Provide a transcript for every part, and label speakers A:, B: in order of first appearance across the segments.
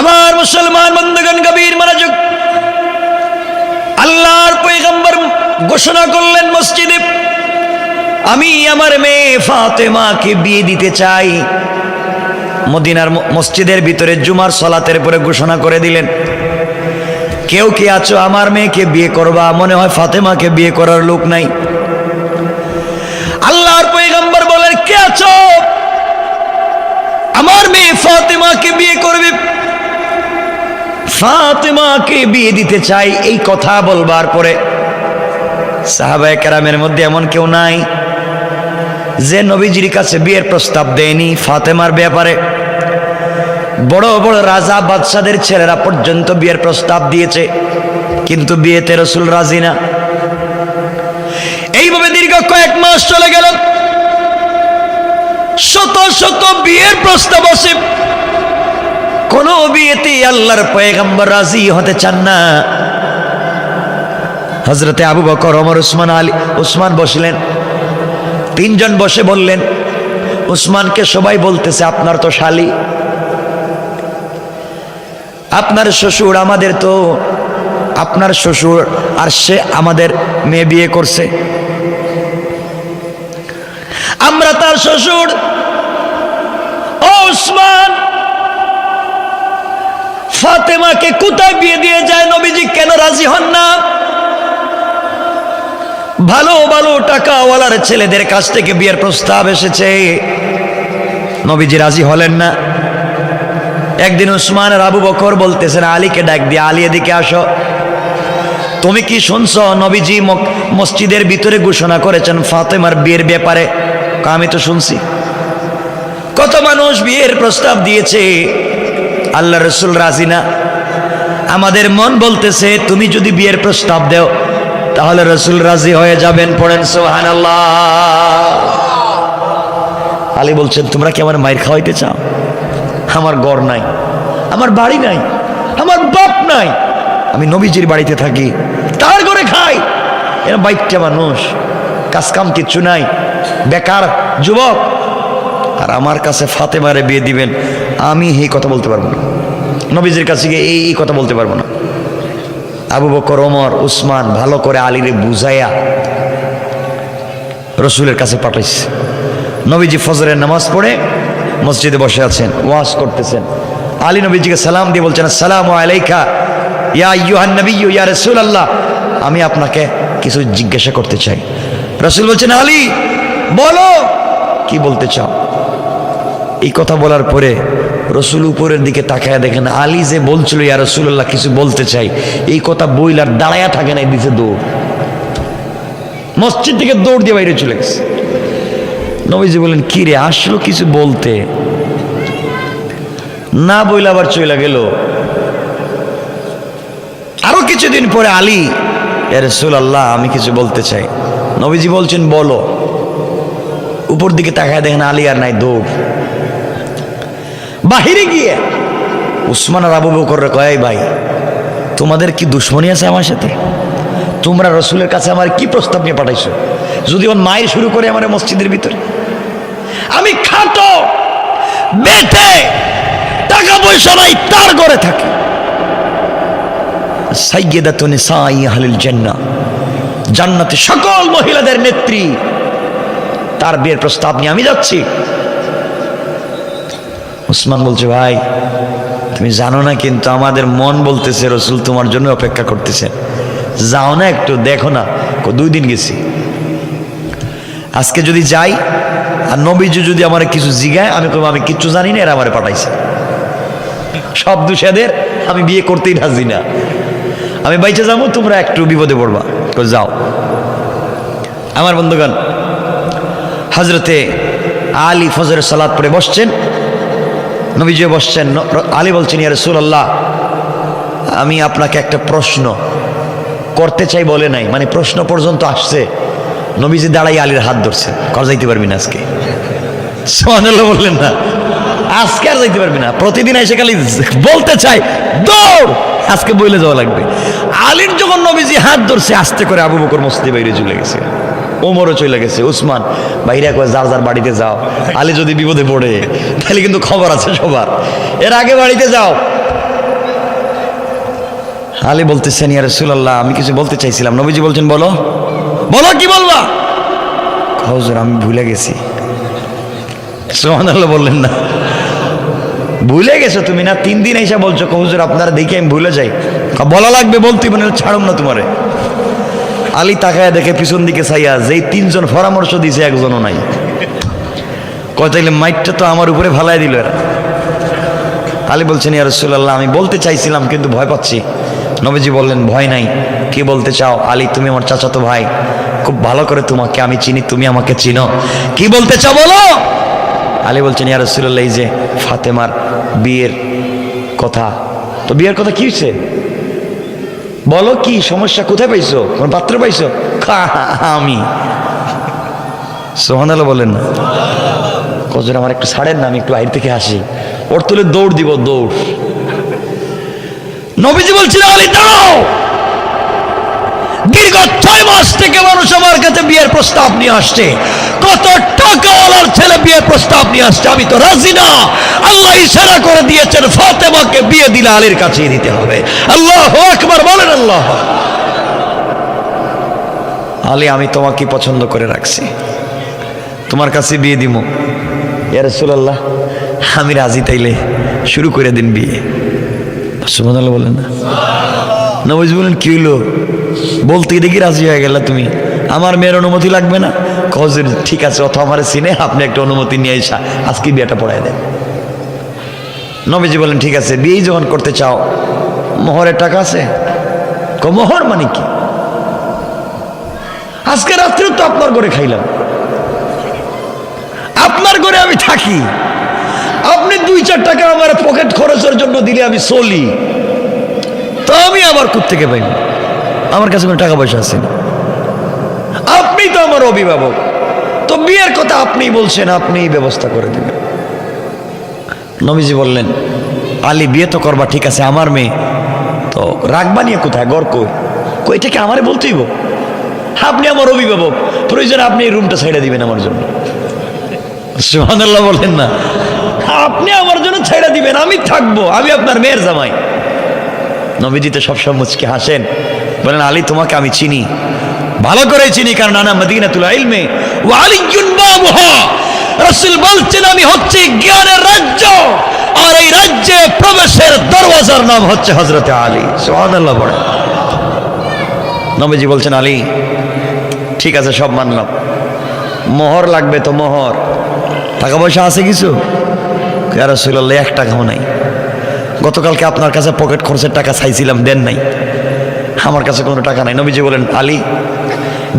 A: আমার মুসলমান বন্ধুগণ কবির মনোযোগ। আল্লাহর পয়গম্বর ঘোষণা করলেন মসজিদে, আমি আমার মেয়ে ফাতেমাকে বিয়ে দিতে চাই। মদিনার মসজিদের ভিতরে জুমার সলাতের পরে ঘোষণা করে দিলেন, কেউ কি আছো আমার মেয়েকে বিয়ে করবা? মনে হয় ফাতেমাকে বিয়ে করার লোক নাই। আল্লাহর পয়গম্বর বলেন, কে আছো? আমার মেয়ে ফাতেমাকে বিয়ে করবে। ফাতেমাকে বিয়ে দিতে চাই, এই কথা বলবার পরে সাহাবায়ে কেরামের মধ্যে এমন কেউ নাই যে নবীজির কাছে বিয়ের প্রস্তাব দেয়নি ফাতেমার ব্যাপারে। বড় বড় রাজা বাদশাদের ছেলেরা পর্যন্ত বিয়ের প্রস্তাব দিয়েছে, কিন্তু বিয়েতে রসুল রাজি না। এইভাবে দীর্ঘ কয়েক মাস চলে গেল। শত শত বিয়ের প্রস্তাব আসে কোন বিয়েতে আল্লাহর পয়গম্বর রাজি হতে চান না। হজরতে আবু বকর, ওমর, উসমান, আলী, উসমান বসলেন। তিনজন বসে বললেন, উসমানকে সবাই বলতেছে, আপনার তো শালি। আপনার শ্বশুর আমাদের তো, আপনার শ্বশুর আর সে আমাদের মেয়ে বিয়ে করছে। আমরা তার শ্বশুর। ও উসমান, ফাতেমাকে কোথায় বিয়ে দিয়ে যায় নবীজি? কেন রাজি হন না? ভালো ভালো টাকাওয়ালার ছেলেদের কাছ থেকে বিয়ের প্রস্তাব এসেছে। নবীজি রাজি হলেন না। একদিন উসমান আবু বকর বলতেছেন, আলীকে ডাক দিয়ে, আলী এদিকে আসো। তুমি কি শুনছ? নবীজি মসজিদের ভিতরে ঘোষণা করেছেন ফাতেমার বিয়ের ব্যাপারে। আমি তো শুনছি। কত মানুষ বিয়ের প্রস্তাব দিয়েছে, আল্লাহ রসুল রাজি না। আমাদের মন বলতেছে, তুমি যদি বিয়ের প্রস্তাব দেও, তাহলে রসুল রাজি হয়ে যাবেন, পড়েন সোহান আলী বলছেন, তোমরা কি আমার মায়ের খাওয়াইতে চাও? আমার গড় নাই, আমার বাড়ি নাই, আমার বাপ নাই। আমি নবীজির বাড়িতে থাকি, তার ঘরে খাই। এরা বাইকটা মানুষ। কাজকাম কিচ্ছু নাই। বেকার যুবক। আর আমার কাছে ফাতেমারে বিয়ে দিবেন, আমি এই কথা বলতে পারব না। নবীজির কাছে গিয়ে এই কথা বলতে পারব না। আবু বকর, ওমর, উসমান ভালো করে আলীরে বুঝাইয়া রসুলের কাছে পাঠাইছে। নবীজি ফজরের নামাজ পড়ে মসজিদে বসে আছেন, ওয়াজ করতেছেন। আলী নবীজিকে সালাম দিয়ে বলছেন সালাম আলাইকা, ইয়া ইউহান নবী ইয়া রসুল আল্লাহ আমি আপনাকে কিছু জিজ্ঞাসা করতে চাই। রসুল বলছেন, আলী, বলো। কি বলতে চাও? এই কথা বলার পরে রসুল উপরের দিকে তাকায় দেখেন, আলী যে বলছিল, ইয়া রসুল্লাহ কিছু বলতে চাই। এই কথা বইলার দাঁড়ায়া থাকে না দিছে দৌড়। মসজিদ থেকে দৌড় দিয়ে বাইরে চলে গেছে। নবীজি বলেন কি রে, আসলো কিছু বলতে? না বইলে আবার চলে গেল। আরও কিছুদিন পরে, আলী রসুল আল্লাহ আমি কিছু বলতে চাই। নবীজি বলছেন, বলো। উপর দিকে তাকায় দেখেন আলী আর নাই, দৌড়। বাহিরে গিয়ে উসমান আর আবু বকর কয় ভাই, তোমাদের কি দুশ্মনী আছে আমার সাথে? তোমরা রসুলের কাছে আমার কি প্রস্তাব নিয়ে পাঠাইছো? যদি ওর মায়ের শুরু করে আমার মসজিদের ভিতরে। আমি খাটো বেটে টাকা পয়সা নাই, তার ঘরে থাকি। সাইয়েদাত নিসাই আহলিল জান্নাহ। জান্নাতে সকল মহিলাদের নেত্রী। তার বিয়ের প্রস্তাব নিয়ে আমি যাচ্ছি। উসমান বলছে, ভাই, তুমি জানো না কিন্তু আমাদের মন বলতেছে রসুল তোমার জন্য অপেক্ষা করতেছে। যাও না একটু, দেখো না দুই দিন গেছি। আজকে যদি যাই, আর নবীজি যদি আমার কিছু জিগায়, আমি কব আমি কিচ্ছু জানি না, এরা আমার পাঠাইছে। সব দুষেদের আমি বিয়ে করতেই রাজি না। আমি বাইচে যাব, তোমরা একটু বিপদে পড়বা। যাও। আমার বন্ধুগণ হজরতে আলী ফজরের সালাদ পরে বসছেন। নবীজি বসছেন আলী বলছেন, ইয়া রাসূলুল্লাহ, আমি আপনাকে একটা প্রশ্ন করতে চাই বলে নাই। মানে প্রশ্ন পর্যন্ত আসছে। নবীজি দাঁড়াই আলীর হাত ধরছেন। কর যাইতে পারবি না আজকে। সোহানুল্লাহ বললেন না। আজকে আর যাইতে পারবি না। প্রতিদিন এসে খালি বলতে চাই, দৌড়! আজকে বইলে যাওয়া লাগবে। আলীর যখন নবীজি হাত ধরছে, আস্তে করে আবু বকর মস্তি বাইরে চলে গেছে। ওমরও চলে গেছে উসমান বাইরে কয় যার যার বাড়িতে যাও। আলী যদি বিপদে পড়ে, তাহলে কিন্তু খবর আছে সবার। এর আগে বাড়িতে যাও। আলী বলতেছেন, ইয়া রাসূলুল্লাহ, আমি কিছু বলতে চাইছিলাম। নবীজি বলছেন, বলো। বলো, কি বলবা? হুজুর, আমি ভুলে গেছি। সুবহানাল্লাহ বললেন না। ভুলে গেছো তুমি? না, তিন দিন এসে বলছো হুজুর, আপনারা দেখে আমি ভুলে যাই। বলা লাগবে বলতে মানে ছাড়ুম না তোমারে। আলী তাকায় দেখে পিছন দিকে চাইয়া যেই তিনজন পরামর্শ দিছে, একজনও নাই। কয়, তাইলে মাইটটা তো আমার উপরে ফালাই দিল এরা। আলী বলছেন, ইয়া রাসূলুল্লাহ, আমি বলতে চাইছিলাম, কিন্তু ভয় পাচ্ছি। নবীজি বললেন, ভয় নাই। কি বলতে চাও? আলী, তুমি আমার চাচাতো ভাই। খুব ভালো করে তোমাকে আমি চিনি, তুমি আমাকে চিনো। কি বলতে চাও বলো? আলী বলছেন, ইয়া রাসূলুল্লাহ, এই যে ফাতেমার বিয়ের কথা। তো বিয়ের কথা কি হয়েছে বলো কি, সমস্যা কোথায় পাইছো? কোন পাত্র পাইছো? আমি। সোহানালো বলেন না। কজন আমার একটু ছাড়েন না, আমি একটু বাইরে থেকে আসি। ওর তুলে দৌড় দিব, দৌড়। নবীজি বলছিল, আলী, দাঁড়াও! দীর্ঘ ছয় মাস থেকে মানুষ আমার কাছে বিয়ের প্রস্তাব নিয়ে আসছে। কত টাকাওয়ালার ছেলে বিয়ের প্রস্তাব নিয়ে আসছে, আমি তো রাজি না। আল্লাহ ইশারা করে দিয়েছেন, ফাতেমাকে বিয়ে দিলে আলীর কাছেই দিতে হবে। আল্লাহ একবার বলেন আল্লাহ আলী, আমি তোমাকে পছন্দ করে রাখছি। তোমার কাছে বিয়ে দিব ইয়া আমি রাজি তাইলে শুরু করে দিন বিয়ে। সুবহানাল্লাহ বলেন না। নবীজ বললেন, কি হইল? বলতে দেখি রাজি হয়ে গেল তুমি। আমার মেয়ের অনুমতি লাগবে না? কজের ঠিক আছে, অথবা আমার সিনে আপনি একটা অনুমতি নিয়ে এসা আজকে বিয়েটা পড়ায় দেন। নবীজি বলেন ঠিক আছে, বিয়েই যখন করতে চাও, মোহরের টাকা আছে? মোহর মানে কি? আজকে রাত্রে তো আপনার ঘরে খাইলাম। আপনার ঘরে আমি থাকি। আপনি দুই চার টাকা আমার পকেট খরচের জন্য দিলে আমি চলি। আমি আবার থেকে পাইব? আমার কাছে কোনো টাকা পয়সা আছে আপনি তো আমার অভিভাবক। তো বিয়ের কথা আপনিই বলছেন আপনিই ব্যবস্থা করে দেবেন। নবীজি বললেন, আলী, বিয়ে তো করবা, ঠিক আছে, আমার মেয়ে। তো রাখবা নিয়ে কোথায়? গড় কই? আমারে বলতেই গো আপনি আমার অভিভাবক, প্রয়োজন আপনি এই রুমটা ছেড়ে দিবেন আমার জন্য। সুবহানাল্লাহ বলেন না। আপনি আমার জন্য ছেড়ে দিবেন, আমি থাকব, আমি আপনার মেয়ের জামাই। নবীজি তো সবসময় মুচকে হাসেন। বলেন, আলী, তোমাকে আমি চিনি। ভালো করে চিনি, কারণ আনা মদিনাতুল ইলমে ও আলিয়ুন বাবুহা। রাসূল বলছেন, আমি হচ্ছে জ্ঞানের রাজ্য। আর এই রাজ্যে প্রবেশের দরওয়াজার নাম হচ্ছে হযরতে আলী। সুবহানাল্লাহ বলে নবীজি বলছেন, আলী, ঠিক আছে, সব মানলাম। মোহর লাগবে তো মোহর। টাকা পয়সা আছে কিছু? রাসূলুল্লাহ, এক টাকাও নাই। গতকালকে আপনার কাছে পকেট খরচের টাকা চাইছিলাম, দেন নাই। আমার কাছে কোনো টাকা নাই। নবীজি বলেন, আলী,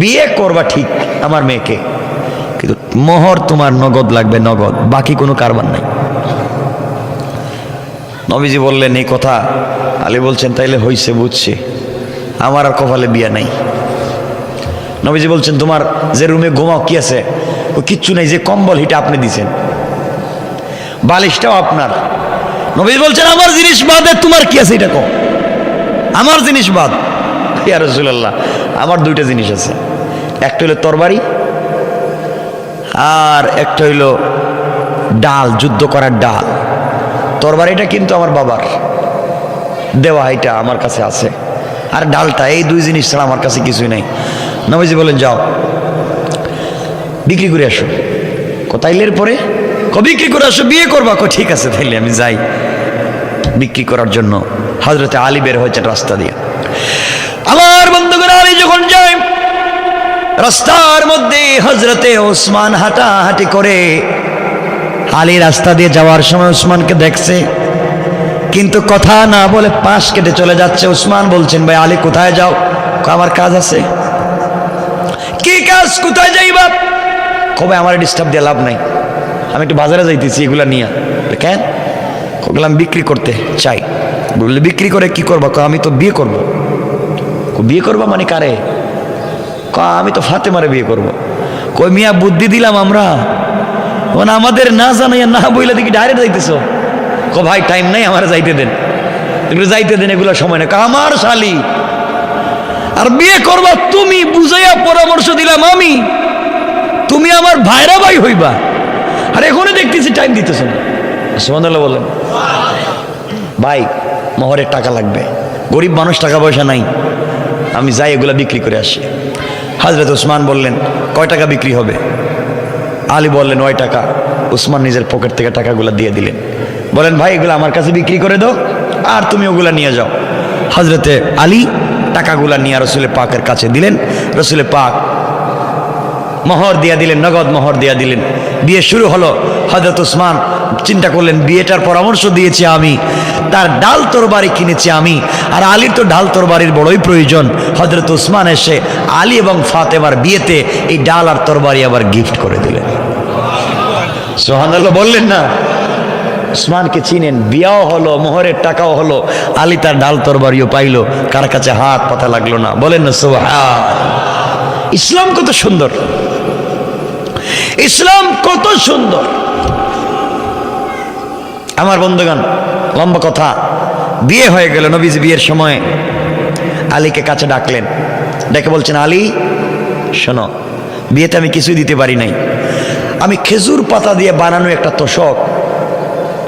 A: বিয়ে করবা ঠিক আমার মেয়েকে, কিন্তু মোহর তোমার নগদ লাগবে, নগদ। বাকি কোনো কারবার নাই। নবীজি বললেন, এই কথা? আলী বলছেন, তাইলে হইছে, বুঝছি। আমার আর কপালে বিয়ে নাই। নবীজি বলছেন, তোমার যে রুমে ঘুমাও, কি আছে? ও কিচ্ছু নেই, যে কম্বল হিটা আপনি দিছেন। বালিশটাও আপনার। নবীজি বলছেন, আমার জিনিস বাদে তোমার কি আছে এটা কম আমার জিনিস বাদ। রাসূলুল্লাহ, আমার দুইটা জিনিস আছে। একটা হলো তরবারি আর একটা হইল ডাল, যুদ্ধ করার ডাল। তরবারিটা কিন্তু আমার বাবার। দেওয়া এটা আমার কাছে আছে। আর ডালটা, এই দুই জিনিস ছাড়া আমার কাছে কিছুই নাই। নবীজি বলেন, যাও, বিক্রি করে আসো। কোথাইলের পরে? ক বিক্রি করে আসো, বিয়ে করবা? কো, ঠিক আছে, তাইলে আমি যাই। বিক্রি করার জন্য হজরতে আলী বের হয়েছেন রাস্তা দিয়ে। আমার বন্ধুগণ, আলী যখন যায়, রাস্তার মধ্যে হজরতে ওসমান হাঁটাহাঁটি করে আলী রাস্তা দিয়ে যাওয়ার সময় ওসমানকে দেখছে, কিন্তু কথা না বলে পাশ কেটে চলে যাচ্ছে। ওসমান বলছেন, ভাই, আলী, কোথায় যাও? আমার কাজ আছে। কি কাজ? কোথায় যাইবা? কবে আমার ডিস্টার্ব দিয়ে লাভ নাই। আমি একটু বাজারে যাইতেছি এগুলা নিয়ে। কেন? ওগুলো আমি বিক্রি করতে চাই। বললে, বিক্রি করে কি করব? আমি তো বিয়ে করব। বিয়ে করবা মানে কারে? ক আমি তো ফাতেমারে বিয়ে করব। কই মিয়া, বুদ্ধি দিলাম আমরা। মানে আমাদের না জানাইয়া না বইলে দেখি ডাইরেক্ট যাইতেছ। ক ভাই টাইম নাই, আমার যাইতে দেন। এগুলো যাইতে দেন, এগুলো সময় না আমার শালি। আর বিয়ে করবা তুমি, বুঝাইয়া পরামর্শ দিলাম আমি। তুমি আমার ভাইরা ভাই হইবা। আর এখনও দেখতেছি টাইম দিতেছ না। সুমন্দল্লাহ বললেন ভাই, মোহরের টাকা লাগবে। গরিব মানুষ টাকা পয়সা নাই। আমি যাই এগুলা বিক্রি করে আসি। হাজরত উসমান বললেন, কয় টাকা বিক্রি হবে? আলী বললেন, ওই টাকা। উসমান নিজের পকেট থেকে টাকাগুলো দিয়ে দিলেন। বলেন, ভাই, এগুলো আমার কাছে বিক্রি করে দাও, আর তুমি ওগুলা নিয়ে যাও। হজরতে আলী টাকাগুলা নিয়ে রসুলের পাকের কাছে দিলেন। রসুলের পাক মোহর দিয়া দিলেন, নগদ মোহর দিয়া দিলেন। বিয়ে শুরু হলো হজরত উসমান চিন্তা করলেন, বিয়েটার পরামর্শ দিয়েছি আমি। তার ডাল তরবারি কিনেছি আমি। আর আলীর তো ডাল তরবারির বড়ই প্রয়োজন। হজরত উসমান এসে আলী এবং ফাতেমার বিয়েতে এই ডাল আর তরবারি আবার গিফট করে দিলেন। সোহানাল্লাহ বললেন না, উসমানকে চিনেন, বিয়াও হলো, মোহরের টাকাও হলো। আলী তার ডাল তরবারিও পাইলো। কার কাছে হাত পাতা লাগল না? বলেন না সোহা ইসলাম কত সুন্দর। ইসলাম কত সুন্দর। আমার বন্ধুগণ, লম্বা কথা। বিয়ে হয়ে গেল নবীজ বিয়ের সময়। আলীকে কাছে ডাকলেন। ডেকে বলছেন, আলী, শোনো, বিয়েতে আমি কিছুই দিতে পারি নাই। আমি খেজুর পাতা দিয়ে বানানো একটা তোষক,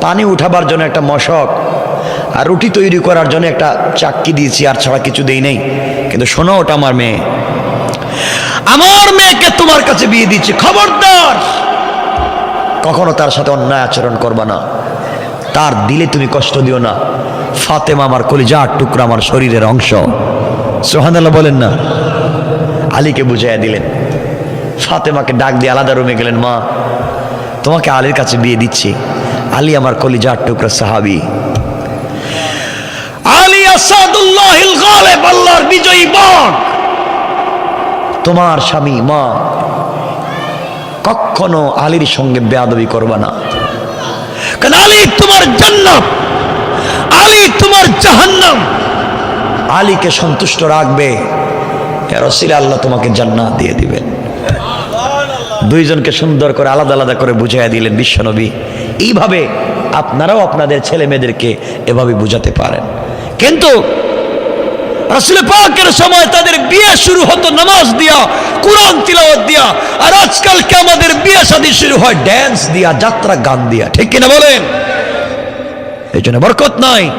A: পানি উঠাবার জন্য একটা মশক, আর রুটি তৈরি করার জন্য একটা চাক্কি দিয়েছি, আর ছাড়া কিছু দেই নাই। কিন্তু শোনো, ওটা আমার মেয়ে। আমার মেয়েকে তোমার কাছে বিয়ে দিচ্ছি, খবরদার। কখনো তার সাথে অন্যায় আচরণ করবা না। তার দিলে তুমি কষ্ট দিও না। ফাতেমা আমার কলিজা টুকরা আমার শরীরের অংশ। সোহানাল্লাহ বলেন না। আলীকে বুঝাইয়া দিলেন। ফাতেমাকে ডাক দিয়ে আলাদা রুমে গেলেন, মা, তোমাকে আলীর কাছে বিয়ে দিচ্ছি। আলী আমার কলিজার টুকরা সাহাবি। আলী আসাদুল্লাহিল গালেব, আল্লাহর বিজয়ী তোমার স্বামী, মা, কখনো আলীর সঙ্গে বেয়াদবি করবা না। আলী তোমার জান্নাত আলী তোমার জাহান্নাম আলীকে সন্তুষ্ট রাখবে। রসিল, আল্লাহ তোমাকে জান্নাত দিয়ে দিবেন। দুইজনকে সুন্দর করে আলাদা আলাদা করে বুঝাই দিলেন বিশ্বনবী। এইভাবে আপনারাও আপনাদের ছেলে মেয়েদেরকে এভাবে বুঝাতে পারেন। কিন্তু রাসুল পাকের সময় তাদের বিয়ে শুরু হতো, নামাজ দিয়া, কোরআন তিলাওয়াত দিয়া। আর আজকালকে আমাদের বিয়ে শাদী শুরু হয় ড্যান্স দিয়া, যাত্রা, গান দিয়া। ঠিক কিনা বলেন? এই জন্য বরকত নাই।